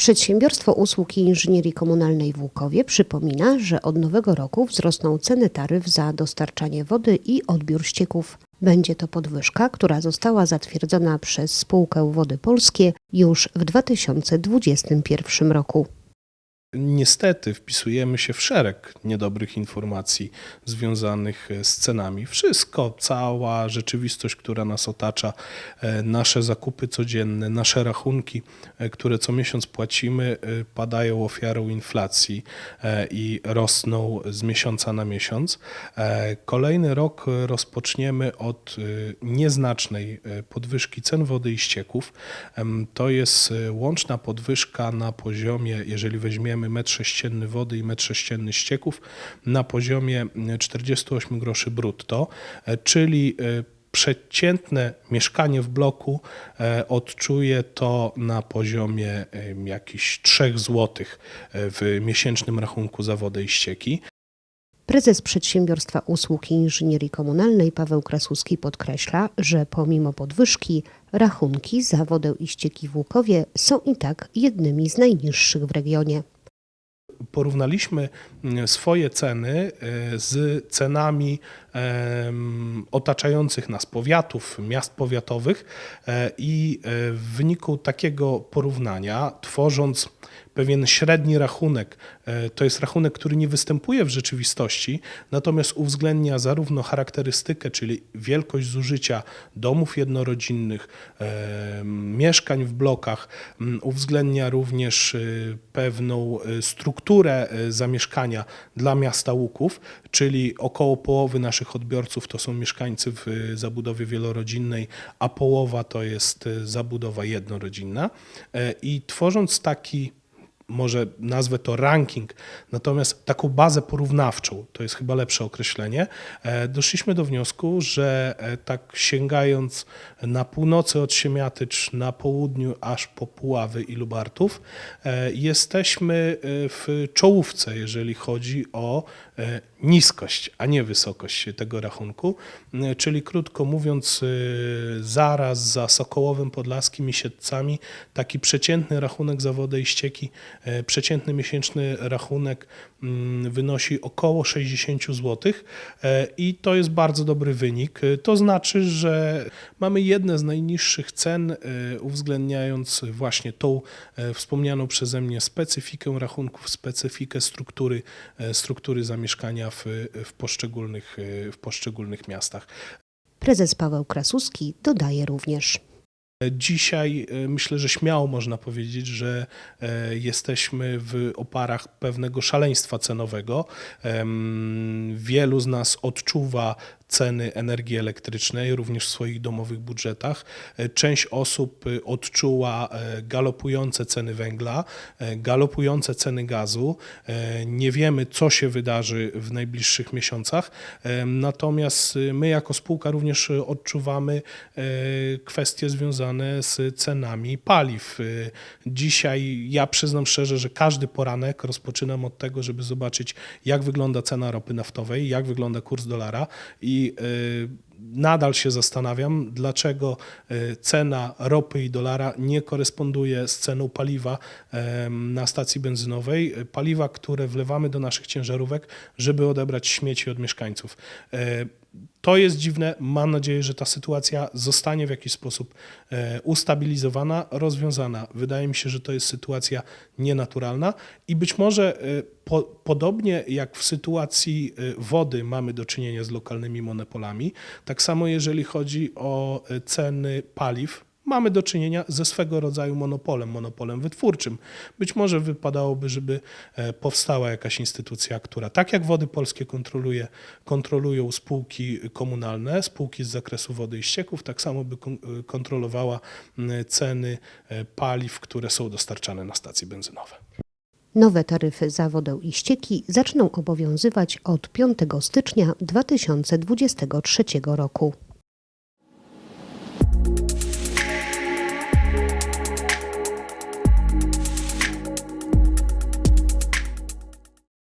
Przedsiębiorstwo Usług i Inżynierii Komunalnej w Łukowie przypomina, że od nowego roku wzrosną ceny taryf za dostarczanie wody i odbiór ścieków. Będzie to podwyżka, która została zatwierdzona przez spółkę Wody Polskie już w 2021 roku. Niestety wpisujemy się w szereg niedobrych informacji związanych z cenami. Wszystko, cała rzeczywistość, która nas otacza, e, nasze zakupy codzienne, nasze rachunki, e, które co miesiąc płacimy, e, padają ofiarą inflacji e, i rosną z miesiąca na miesiąc. E, Kolejny rok rozpoczniemy od e, nieznacznej e, podwyżki cen wody i ścieków. To jest e, łączna podwyżka na poziomie, jeżeli weźmiemy metr sześcienny wody i metr sześcienny ścieków, na poziomie e, 48 groszy brutto, e, czyli e, przeciętne mieszkanie w bloku e, odczuje to na poziomie jakichś 3 zł w miesięcznym rachunku za wodę i ścieki. Prezes Przedsiębiorstwa Usług i Inżynierii Komunalnej Paweł Krasuski podkreśla, że pomimo podwyżki rachunki za wodę i ścieki w Łukowie są i tak jednymi z najniższych w regionie. Porównaliśmy mm, swoje ceny e, z cenami otaczających nas powiatów, miast powiatowych e, i e, w wyniku takiego porównania, tworząc pewien średni rachunek, to jest rachunek, który nie występuje w rzeczywistości, natomiast uwzględnia zarówno charakterystykę, czyli wielkość zużycia domów jednorodzinnych, mieszkań w blokach, uwzględnia również pewną e, strukturę e, zamieszkania dla miasta Łuków, czyli około połowy naszych odbiorców to są mieszkańcy w e, zabudowie wielorodzinnej, a połowa to jest e, zabudowa jednorodzinna. I tworząc taki może nazwę to ranking, natomiast taką bazę porównawczą, to jest chyba lepsze określenie, e, doszliśmy do wniosku, że e, tak sięgając na północy od Siemiatycz, na południu aż po Puławy i Lubartów, e, jesteśmy w czołówce, jeżeli chodzi o niskość, a nie wysokość tego rachunku, E, czyli krótko mówiąc, e, zaraz za Sokołowem Podlaskim i Siedcami taki przeciętny rachunek za wodę i ścieki, e, przeciętny miesięczny rachunek mm, wynosi około 60 zł i to jest bardzo dobry wynik. To znaczy, że mamy jedne z najniższych cen, uwzględniając właśnie tą wspomnianą przeze mnie specyfikę rachunków, specyfikę struktury, struktury zamieszkania w, w, poszczególnych, w poszczególnych miastach. Prezes Paweł Krasuski dodaje również. Dzisiaj e, myślę, że śmiało można powiedzieć, że e, jesteśmy w oparach pewnego szaleństwa cenowego. Wielu z nas odczuwa ceny energii elektrycznej, również w swoich domowych budżetach. E, Część osób e, odczuła e, galopujące ceny węgla, galopujące ceny gazu. Nie wiemy, co się wydarzy w najbliższych miesiącach, natomiast my jako spółka również odczuwamy kwestie związane z cenami paliw. Dzisiaj ja przyznam szczerze, że każdy poranek rozpoczynam od tego, żeby zobaczyć, jak wygląda cena ropy naftowej, jak wygląda kurs dolara i y, nadal się zastanawiam, dlaczego y, cena ropy i dolara nie koresponduje z ceną paliwa na stacji benzynowej, paliwa, które wlewamy do naszych ciężarówek, żeby odebrać śmieci od mieszkańców. To jest dziwne. Mam nadzieję, że ta sytuacja zostanie w jakiś sposób e, ustabilizowana, rozwiązana. Wydaje mi się, że to jest sytuacja nienaturalna i być może e, po, podobnie jak w sytuacji e, wody mamy do czynienia z lokalnymi monopolami, tak samo jeżeli chodzi o ceny paliw, mamy do czynienia ze swego rodzaju monopolem, monopolem wytwórczym. Być może wypadałoby, żeby e, powstała jakaś instytucja, która tak jak Wody Polskie kontroluje, kontrolują spółki komunalne, spółki z zakresu wody i ścieków, tak samo by e, kontrolowała ceny e, paliw, które są dostarczane na stacje benzynowe. Nowe taryfy za wodę i ścieki zaczną obowiązywać od 5 stycznia 2023 roku.